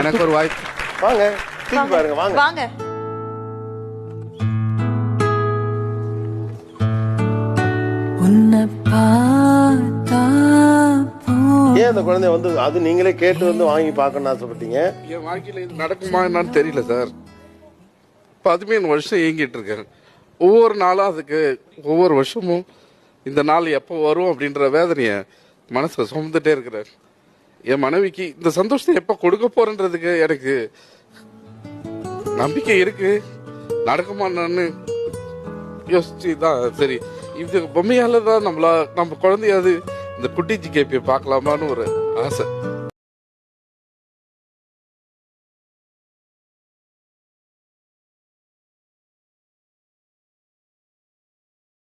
எனக்கு ஒரு வாய்ப்பு. வாங்க பாருங்க வாங்க. வாங்க. ஏன் அந்த குழந்தைய வந்து அது நீங்களே கேட்டு வந்து வாங்கி பார்க்கணும்னு ஆசைப்பட்டீங்க? என் வாழ்க்கையில இது நடக்குமா என்னன்னு தெரியல சார். பதிமூணு வருஷம் இயங்கிட்டு இருக்கேன். ஒவ்வொரு நாளும் அதுக்கு ஒவ்வொரு வருஷமும் இந்த நாள் எப்போ வரும் அப்படின்ற வேதனையை மனசுல சுமந்துட்டே இருக்கிறேன். என் மனைவிக்கு இந்த சந்தோஷத்தை எப்போ கொடுக்க போறேன்றதுக்கு எனக்கு நம்பிக்கை இருக்கு. நடக்குமா என்னன்னு யோசிச்சு தான் சரி. இது பொம்மையால தான் நம்மளா நம்ம குழந்தையாவது இந்த குட்டி ஜிகேபியை பார்க்கலாமான்னு ஒரு ஆசை.